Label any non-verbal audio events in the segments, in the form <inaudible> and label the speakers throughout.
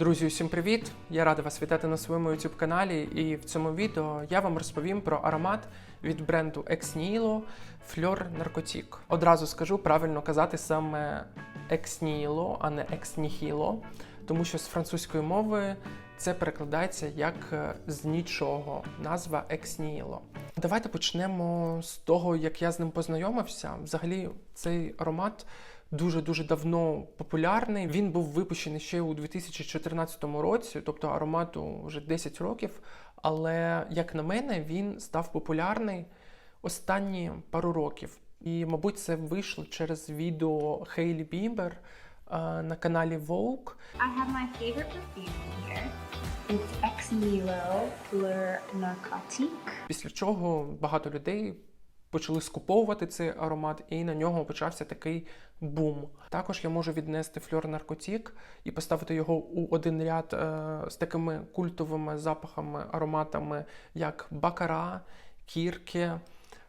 Speaker 1: Друзі, усім привіт! Я радий вас вітати на своєму youtube каналі. І в цьому відео я вам розповім про аромат від бренду Ex Nihilo Fleur Narcotic. Одразу скажу правильно казати саме Ex Nihilo, а не Ex Nihilo, тому що з французької мови це перекладається як е, з нічого, назва Nihilo. Давайте почнемо з того, як я з ним познайомився. Взагалі, цей аромат дуже-дуже давно популярний. Він був випущений ще у 2014 році, тобто аромату вже 10 років. Але, як на мене, він став популярний останні пару років. І, мабуть, це вийшло через відео Хейлі Бібер е, на каналі Vogue.
Speaker 2: I have my favorite perfume here. It's Ex Nihilo.
Speaker 1: Після чого багато людей почали скуповувати цей аромат, і на нього почався такий бум. Також я можу віднести фльор наркотік і поставити його у один ряд е, з такими культовими запахами, ароматами, як Бакара, Кірке,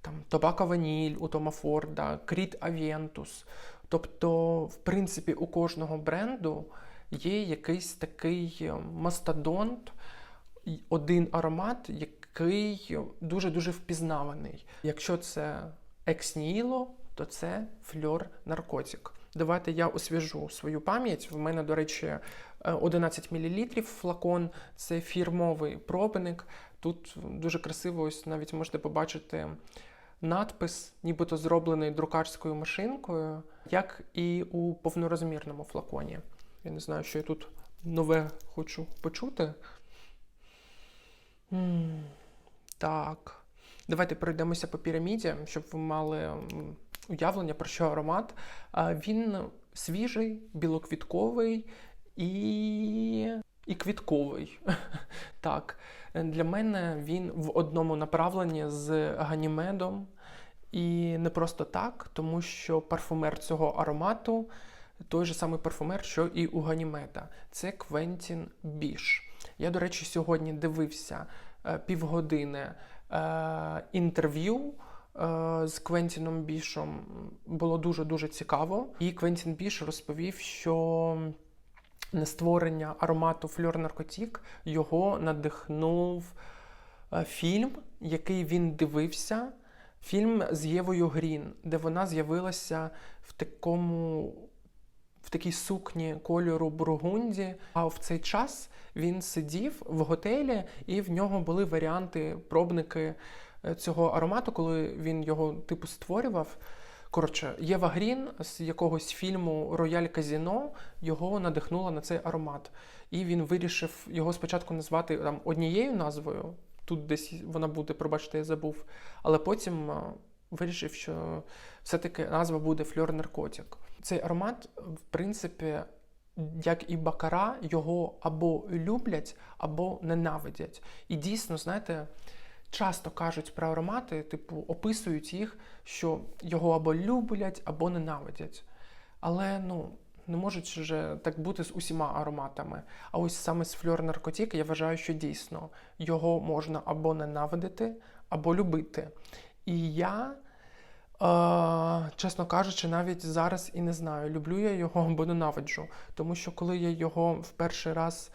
Speaker 1: там Тобака Ваніль у Тома Форда, Кріт Авентус. Тобто, в принципі, у кожного бренду є якийсь такий е, мастодонт, один аромат, який дуже-дуже впізнаваний. Якщо це Nihilo, то це фльор наркотик. Давайте я освіжу свою пам'ять. В мене, до речі, е, 11 мл флакон, це фірмовий пробник. Тут дуже красиво, ось навіть можете побачити надпис, нібито зроблений друкарською машинкою, як і у повнорозмірному флаконі. Я не знаю, що я тут нове хочу почути. Так. Давайте пройдемося по піраміді, щоб ви мали уявлення про що аромат. Він свіжий, білоквітковий і, і квітковий. <laughs> Так. Для мене він в одному направленні з ганімедом. І не просто так, тому що парфумер цього аромату той же самий парфумер, що і у Ганімеда. Це Квентін Біш. Я, до речі, сьогодні дивився е, півгодини е, інтерв'ю. е, З Квентіном Бішом було дуже дуже цікаво. І Квентін Біш розповів, що на створення аромату Фльор Наркотік його надихнув фільм, який він дивився. Фільм з Євою Грін, де вона з'явилася в такому в такій сукні кольору бургунді. А в цей час він сидів в готелі, і в нього були варіанти, пробники е, цього аромату, коли він його типу створював. Коротше, Єва Грін з якогось фільму Рояль Казіно його надихнула на цей аромат. І він вирішив його спочатку назвати там однією назвою. Тут десь вона буде, пробачте, я забув. Але потім е, вирішив, що все-таки назва буде Фльор Наркотик. Цей аромат, в принципі, як і бакара, його або люблять, або ненавидять. І дійсно, знаєте, часто кажуть про аромати, типу, описують їх, що його або люблять, або ненавидять. Але ну, не можуть же так бути з усіма ароматами. А ось саме з фльор наркотик я вважаю, що дійсно його можна або ненавидити, або любити. І я, е, чесно кажучи, навіть зараз і не знаю, люблю я його або ненавиджу. Тому що коли я його в перший раз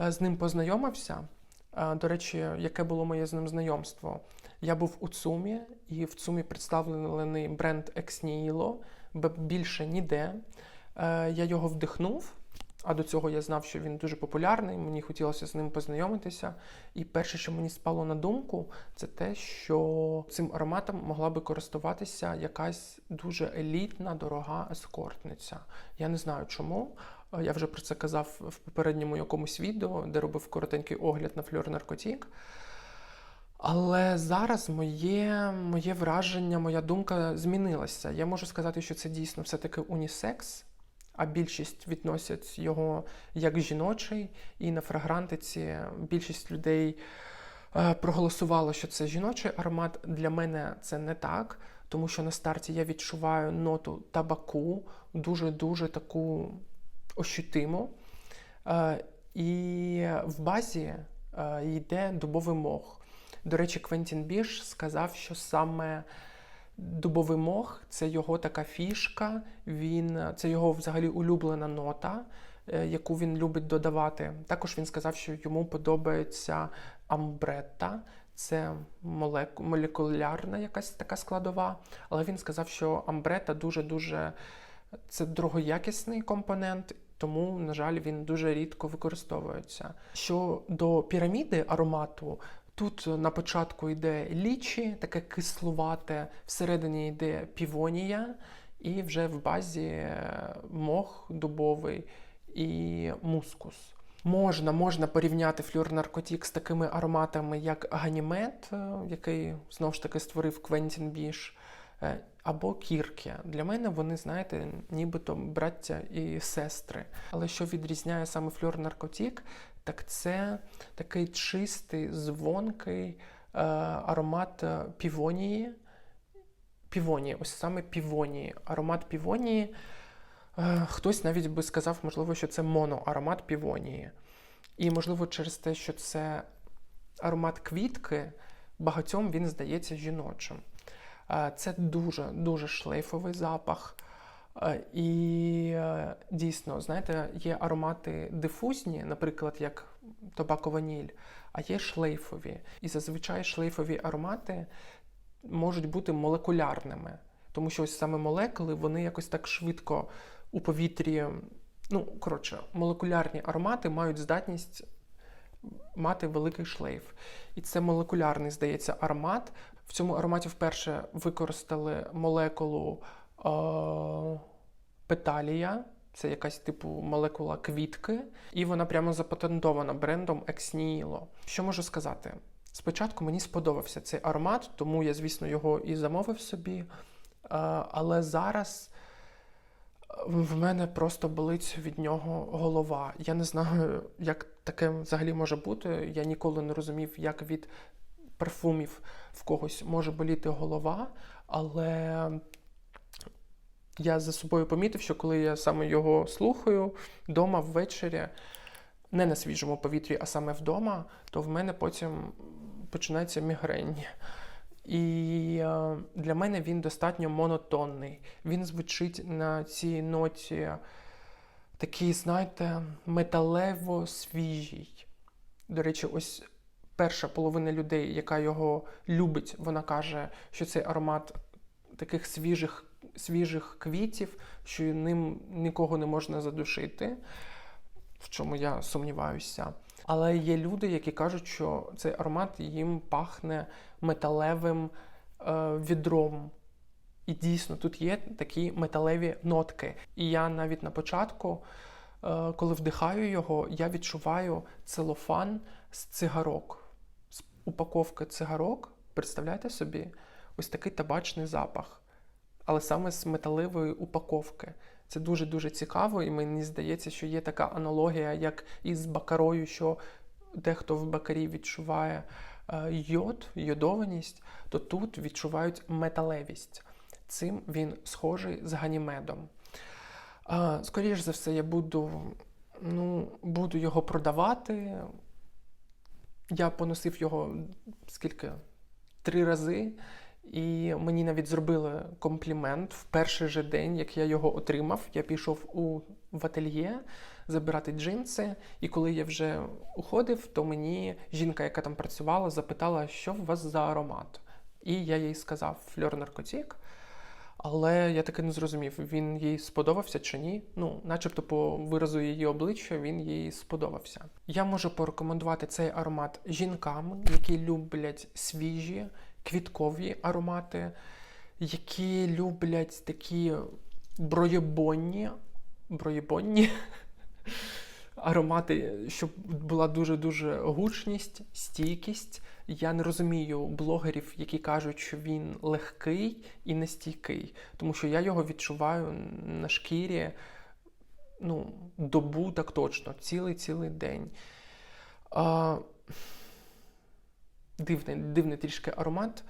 Speaker 1: е, з ним познайомився, е, до речі, яке було моє з ним знайомство? Я був у ЦУМі, і в ЦУМі представлений бренд Nihilo, більше ніде. Е, Я його вдихнув, а до цього я знав, що він дуже популярний, мені хотілося з ним познайомитися. І перше, що мені спало на думку, це те, що цим ароматом могла би користуватися якась дуже елітна, дорога ескортниця. Я не знаю чому. Е, Я вже про це казав в попередньому якомусь відео, де робив коротенький огляд на фльор наркотік. Але зараз моє, моє враження, моя думка змінилася. Я можу сказати, що це дійсно все-таки унісекс, а більшість відносять його як жіночий, і на фрагрантиці більшість людей е, проголосувало, що це жіночий аромат. Для мене це не так, тому що на старті я відчуваю ноту табаку, дуже-дуже таку ощутиму. Е, І в базі е, йде дубовий мох. До речі, Квентін Біш сказав, що саме дубовий мох це його така фішка, він, це його взагалі улюблена нота. е, яку він любить додавати. Також він сказав, що йому подобається амбретта. Це молеку- молекулярна якась така складова. Але він сказав, що амбрета дуже-дуже це дорогоякісний компонент, тому, на жаль, він дуже рідко використовується. Щодо піраміди аромату, тут на початку йде лічі, таке кислувате, всередині йде півонія, і вже в базі е, мох дубовий і мускус. Можна, можна порівняти флюр наркотік з такими ароматами, як Ганімед, е, який знову ж таки створив Квентін Біш, е, або Кіркі. Для мене вони, знаєте, нібито браття і сестри. Але що відрізняє саме флюр наркотік, так це такий чистий, дзвонкий е, аромат е, півонії. Півонії, ось саме півонії. Аромат півонії. Е, Хтось навіть би сказав, можливо, що це моноаромат півонії. І, можливо, через те, що це аромат квітки, багатьом він здається жіночим. Е, Це дуже дуже шлейфовий запах. Е, І е, дійсно, знаєте, є аромати дифузні, наприклад, як табако ваніль, а є шлейфові. І зазвичай шлейфові аромати можуть бути молекулярними, тому що ось саме молекули вони якось так швидко у повітрі. Ну, коротше, молекулярні аромати мають здатність мати великий шлейф. І це молекулярний, здається, аромат. В цьому ароматі вперше використали молекулу е- петалія. Це якась типу молекула квітки, і вона прямо запатентована брендом Nihilo. Що можу сказати? Спочатку мені сподобався цей аромат, тому я, звісно, його і замовив собі. Е, Але зараз в мене просто болить від нього голова. Я не знаю, як таке взагалі може бути. Я ніколи не розумів, як від парфумів в когось може боліти голова, але я за собою помітив, що коли я саме його слухаю вдома ввечері, не на свіжому повітрі, а саме вдома, то в мене потім починається мігрень. І е, для мене він достатньо монотонний. Він звучить на цій ноті такий, знаєте, металево свіжий. До речі, ось перша половина людей, яка його любить, вона каже, що цей аромат таких свіжих, свіжих квітів, що ним нікого не можна задушити, в чому я сумніваюся. Але є люди, які кажуть, що цей аромат їм пахне металевим е, відром. І дійсно тут є такі металеві нотки. І я навіть на початку, е, коли вдихаю його, я відчуваю целофан з цигарок, з упаковки цигарок. Представляєте собі, ось такий табачний запах, але саме з металевої упаковки. Це дуже-дуже цікаво, і мені здається, що є така аналогія, як із бакарою, що дехто в бакарі відчуває е, йод, йодованість, то тут відчувають металевість. Цим він схожий з ганімедом. Скоріше за все, я буду, ну, буду його продавати. Я поносив його скільки? Три рази. І мені навіть зробили комплімент в перший же день, як я його отримав. Я пішов у в ательє забирати джинси. І коли я вже уходив, то мені жінка, яка там працювала, запитала, що у вас за аромат. І я їй сказав фльор наркотик. Але я таки не зрозумів, він їй сподобався чи ні. Ну, начебто, по виразу її обличчя він їй сподобався. Я можу порекомендувати цей аромат жінкам, які люблять свіжі квіткові аромати, які люблять такі броєбонні, броєбонні <laughs> аромати, щоб була дуже-дуже гучність, стійкість. Я не розумію блогерів, які кажуть, що він легкий і нестійкий, тому що я його відчуваю на шкірі ну, добу так точно, цілий-цілий день. А, дивний, дивний трішки аромат.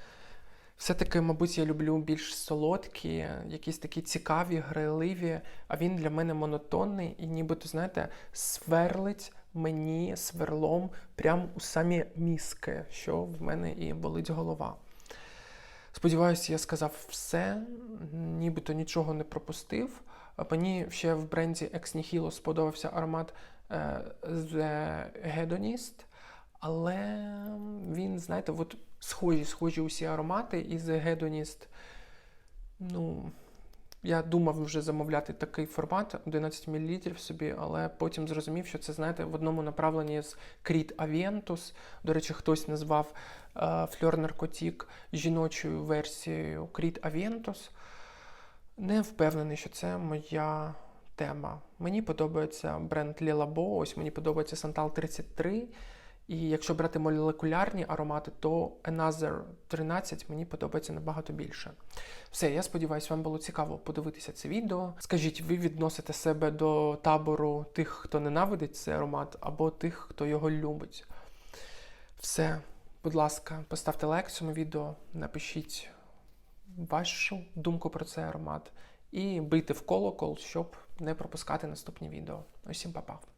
Speaker 1: Все-таки, мабуть, я люблю більш солодкі, якісь такі цікаві, грайливі, а він для мене монотонний і нібито, знаєте, сверлить мені сверлом прямо у самі мізки, що в мене і болить голова. Сподіваюся, я сказав все, нібито нічого не пропустив. Мені ще в бренді Ex Nihilo сподобався аромат е, The Hedonist, але він, знаєте, от схожі, схожі усі аромати, і The Hedonist, ну, я думав вже замовляти такий формат 11 мл собі, але потім зрозумів, що це, знаєте, в одному направленні з Creed Aventus. До речі, хтось назвав е, Фльор Наркотік жіночою версією Creed Aventus. Не впевнений, що це моя тема. Мені подобається бренд Лілабо, ось мені подобається Santal 33. І якщо брати молекулярні аромати, то Another 13 мені подобається набагато більше. Все, я сподіваюся, вам було цікаво подивитися це відео. Скажіть, ви відносите себе до табору тих, хто ненавидить цей аромат, або тих, хто його любить. Все, будь ласка, поставте лайк цьому відео, напишіть вашу думку про цей аромат і бийте в колокол, щоб не пропускати наступні відео. Усім па-па!